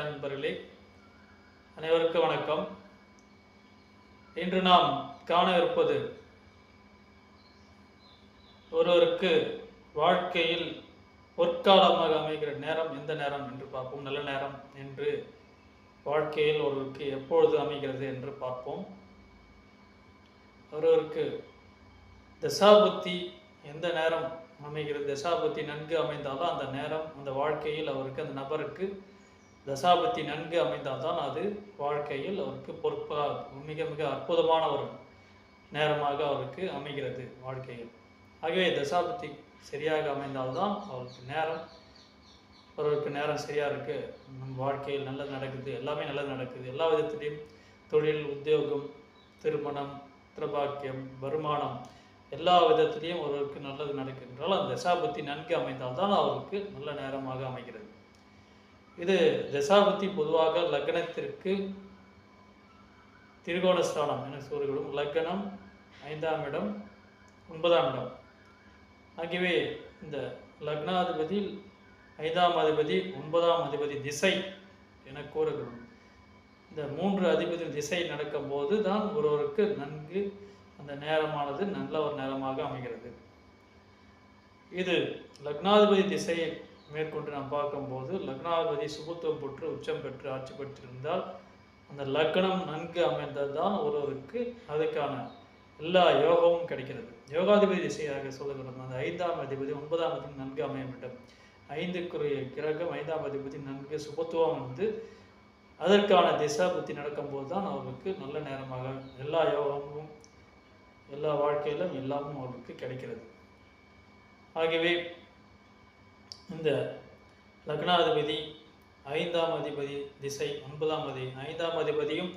Channel நண்பர்களே அனைவருக்கும் வணக்கம். இன்று நாம் காணவிருப்பது ஒருவருக்கு வாழ்க்கையில் பொற்காலமாக அமைகிற நேரம் எந்த நேரம் என்று பார்ப்போம். நல்ல நேரம் என்று வாழ்க்கையில் ஒருவருக்கு எப்பொழுது அமைகிறது என்று பார்ப்போம். ஒருவருக்கு தசாபுத்தி எந்த நேரம் அமைகிறது? தசாபுத்தி நன்கு அமைந்தாலும் அந்த நேரம் அந்த வாழ்க்கையில் அவருக்கு அந்த நபருக்கு தசாபத்தி நன்கு அமைந்தால்தான் அது வாழ்க்கையில் அவருக்கு பொறுப்பாக மிக மிக அற்புதமான ஒரு நேரமாக அவருக்கு அமைகிறது வாழ்க்கையில். ஆகவே தசாபத்தி சரியாக அமைந்தால்தான் அவருக்கு நேரம் ஒருவருக்கு நேரம் சரியாக இருக்குது நம் வாழ்க்கையில் நல்லது நடக்குது எல்லாமே நல்லது நடக்குது. எல்லா விதத்திலையும் தொழில் உத்தியோகம் திருமணம் திரபாக்கியம் வருமானம் எல்லா விதத்திலையும் ஒருவருக்கு நல்லது நடக்கின்றால் அந்த தசாபத்தி நன்கு அமைந்தால்தான் அவருக்கு நல்ல நேரமாக அமைகிறது. இது தசாபுத்தி பொதுவாக லக்னத்திற்கு திருகோணஸ்தானம் என கூறுகிறோம் லக்னம் ஐந்தாம் இடம் ஒன்பதாம் இடம். ஆகியவை இந்த லக்னாதிபதி ஐந்தாம் அதிபதி ஒன்பதாம் அதிபதி திசை என கூறுகிறோம் இந்த மூன்று அதிபதி திசை நடக்கும்போது தான் ஒருவருக்கு நன்கு அந்த நேரமானது நல்ல ஒரு நேரமாக அமைகிறது. இது லக்னாதிபதி திசையை மேற்கொண்டு நாம் பார்க்கும்போது லக்னாதிபதி சுபத்துவம் பெற்று உச்சம் பெற்று ஆட்சி பெற்றிருந்தால் அந்த லக்னம் நன்கு அமைந்ததுதான் ஒருவருக்கு அதுக்கான எல்லா யோகமும் கிடைக்கிறது. யோகாதிபதி திசையாக சொல்லுகிறோம் அந்த ஐந்தாம் அதிபதி ஒன்பதாம் அதிபதி நன்கு அமைய வேண்டும். ஐந்துக்குரிய கிரகம் ஐந்தாம் அதிபதி நன்கு சுபத்துவம் வந்து அதற்கான திசா புத்தி நடக்கும்போது தான் அவருக்கு நல்ல நேரமாக எல்லா யோகமும் எல்லா வாழ்க்கையிலும் எல்லாமும் அவருக்கு கிடைக்கிறது. ஆகவே இந்த லக்னாதிபதி ஐந்தாம் அதிபதி திசை ஒன்பதாம் அதிபதி ஐந்தாம் அதிபதியும்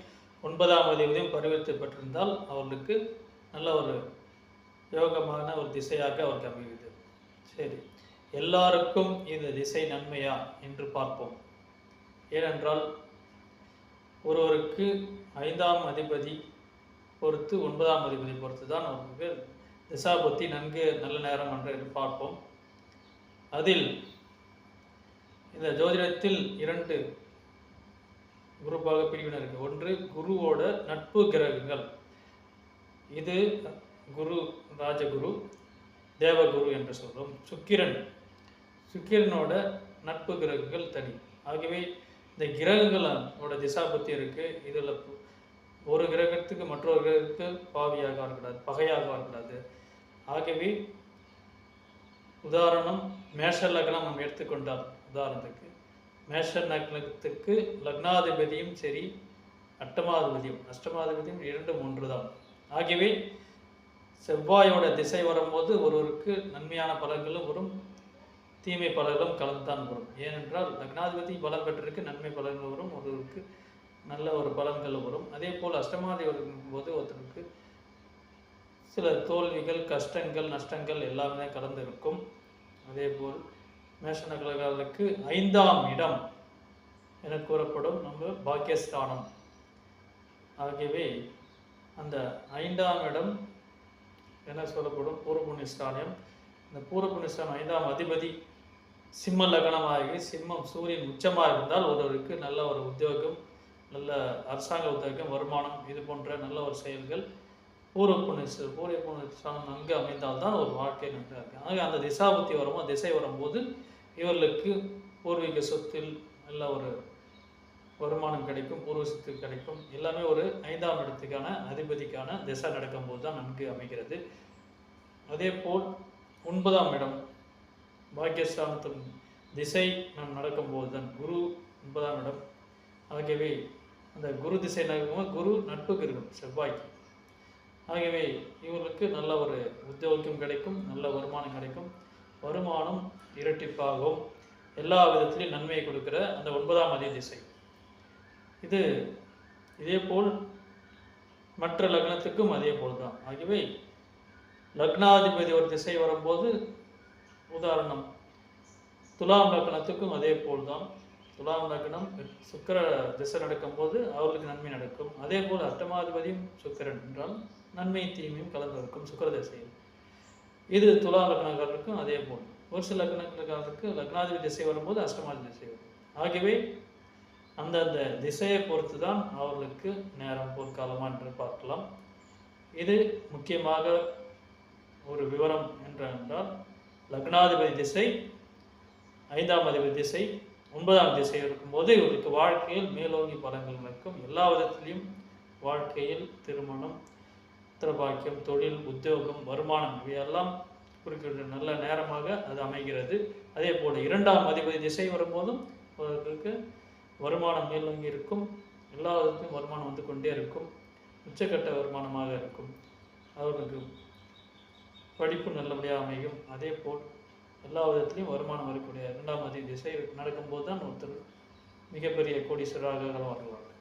ஒன்பதாம் அதிபதியும் பரிவர்த்தப்பட்டிருந்தால் அவர்களுக்கு நல்ல ஒரு யோகமான ஒரு திசையாக அவருக்கு அமைகிறது சரி. எல்லாருக்கும் இந்த திசை நன்மையா என்று பார்ப்போம். ஏனென்றால் ஒருவருக்கு ஐந்தாம் அதிபதி பொறுத்து ஒன்பதாம் அதிபதி பொறுத்து தான் அவருக்கு திசாபுத்தி நன்கு நல்ல நேரம் என்று பார்ப்போம். அதில் இந்த ஜோதிடத்தில் இரண்டு குரூப்பாக பிரிவினர் இருக்கு. ஒன்று குருவோட நட்பு கிரகங்கள். இது குரு ராஜகுரு தேவகுரு என்று சொல்லும் சுக்கிரன். சுக்கிரனோட நட்பு கிரகங்கள் தனி. ஆகவே இந்த கிரகங்களோட திசாபத்தி இருக்கு. இதில் ஒரு கிரகத்துக்கு மற்றொரு கிரகத்துக்கு பாவியாக இருக்கக்கூடாது பகையாக இருக்கக்கூடாது ஆகவே உதாரணம் மேஷ லக்னம் நம்ம எடுத்துக்கொண்டால் உதாரணத்துக்கு மேஷ லக்னத்துக்கு லக்னாதிபதியும் சரி அட்டமாதிபதியும் அஷ்டமாதிபதியும் இரண்டும் ஒன்று தான் ஆகியவை செவ்வாயோட திசை வரும்போது ஒருவருக்கு நன்மையான பலன்களும் வரும் தீமை பலன்களும் கலந்துதான் வரும். ஏனென்றால் லக்னாதிபதி பலம் பெற்றிருக்கு நன்மை பலன்கள் வரும் ஒருவருக்கு நல்ல ஒரு பலன்கள் வரும். அதே போல் அஷ்டமாதி போது ஒருத்தருக்கு சில தோல்விகள் கஷ்டங்கள் நஷ்டங்கள் எல்லாமே கலந்து இருக்கும். அதே போல் மேஷநகர்களுக்கு ஐந்தாம் இடம் என கூறப்படும் நம்ம பாக்கியஸ்தானம். ஆகியவை அந்த ஐந்தாம் இடம் என சொல்லப்படும் பூர்வபுண்ணிஸ்தானம் இந்த பூர்வபுண்ணியஸ்தானம் ஐந்தாம் அதிபதி சிம்ம லக்னமாகி சிம்மம் சூரியன் உச்சமாக இருந்தால் ஒருவருக்கு நல்ல ஒரு உத்தியோகம் நல்ல அரசாங்க உத்தியோகம் வருமானம் இது போன்ற நல்ல ஒரு செயல்கள் பூர்வ புண்ணிய பூர்வ புண்ணியஸ்தானம் நன்கு அமைந்தால்தான் ஒரு வாழ்க்கை நன்றாக இருக்கு ஆக அந்த திசாபுத்தி வரும்போது திசை வரும்போது இவர்களுக்கு பூர்வீக சொத்தில் நல்ல ஒரு வருமானம் கிடைக்கும் பூர்வ சொத்து கிடைக்கும். எல்லாமே ஒரு ஐந்தாம் இடத்துக்கான அதிபதிக்கான திசை நடக்கும்போது தான் நன்கு அமைகிறது. அதே போல் ஒன்பதாம் இடம் பாக்கியஸ்தானத்தின் திசை நாம் நடக்கும்போது தான் குரு ஒன்பதாம் இடம். ஆகவே அந்த குரு திசை நடக்கும்போது குரு நட்பு இருக்கும் செவ்வாய்க்கு ஆகவே இவர்களுக்கு நல்ல ஒரு உத்தியோகம் கிடைக்கும் நல்ல வருமானம் கிடைக்கும். வருமானம் இரட்டிப்பாகும். எல்லா விதத்திலையும் நன்மையை கொடுக்கிற அந்த ஒன்பதாம் அதிக திசை இது இதே போல் மற்ற லக்னத்துக்கும் அதே போல் தான் ஆகியவை லக்னாதிபதி ஒரு திசை வரும்போது உதாரணம் துலாம் லக்னத்துக்கும் அதே போல் தான் துலாம் லக்னம் சுக்கர திசை நடக்கும்போது அவர்களுக்கு நன்மை நடக்கும். அதே போல் அஷ்டமாதிபதியும் சுக்கிரன் என்றால் நன்மை தீமையும் கலந்து இருக்கும் திசையில். இது துலா லக்னக்காரருக்கும் அதே போல். ஒரு சில லக்னக்காரருக்கு லக்னாதிபதி திசை வரும்போது அஷ்டமாதி திசை வரும். ஆகவே அந்தந்த திசையை பொறுத்து தான் அவர்களுக்கு நேரம் பொற்காலமா என்று பார்க்கலாம். இது முக்கியமாக ஒரு விவரம் என்றால் லக்னாதிபதி திசை ஐந்தாம் அதிபதி திசை ஒன்பதாம் திசை இருக்கும்போது இவருக்கு வாழ்க்கையில் மேலோங்கி பலங்கள் நடக்கும். எல்லா விதத்திலையும் வாழ்க்கையில் திருமணம் பாக்கியம் தொழில் உத்தியோகம் வருமானம் இவையெல்லாம் குறிக்கின்ற நல்ல நேரமாக அது அமைகிறது. அதே போல் இரண்டாம் அதிபதி திசை வரும்போதும் அவர்களுக்கு வருமானம் மேலோங்கி இருக்கும். எல்லா விதத்திலும் வருமானம் வந்து கொண்டே இருக்கும். உச்சக்கட்ட வருமானமாக இருக்கும். அவர்களுக்கு படிப்பு நல்லபடியாக அமையும். அதே போல் எல்லா விதத்திலையும் வருமானம் வரக்கூடிய இரண்டாம் அதிபதி திசை நடக்கும்போது தான் ஒருத்தர் மிகப்பெரிய கோடீஸ்வராக வருவார்கள்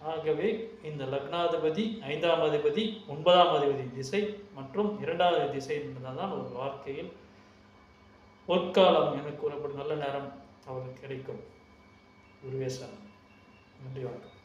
ஆகவே இந்த லக்னாதிபதி ஐந்தாம் அதிபதி ஒன்பதாம் அதிபதி திசை மற்றும் இரண்டாவது திசை தான் ஒரு வாழ்க்கையில் பொற்காலம் என கூறப்படும். நல்ல நேரம் அவருக்கு கிடைக்கும். குருவேசன் நன்றி வணக்கம்.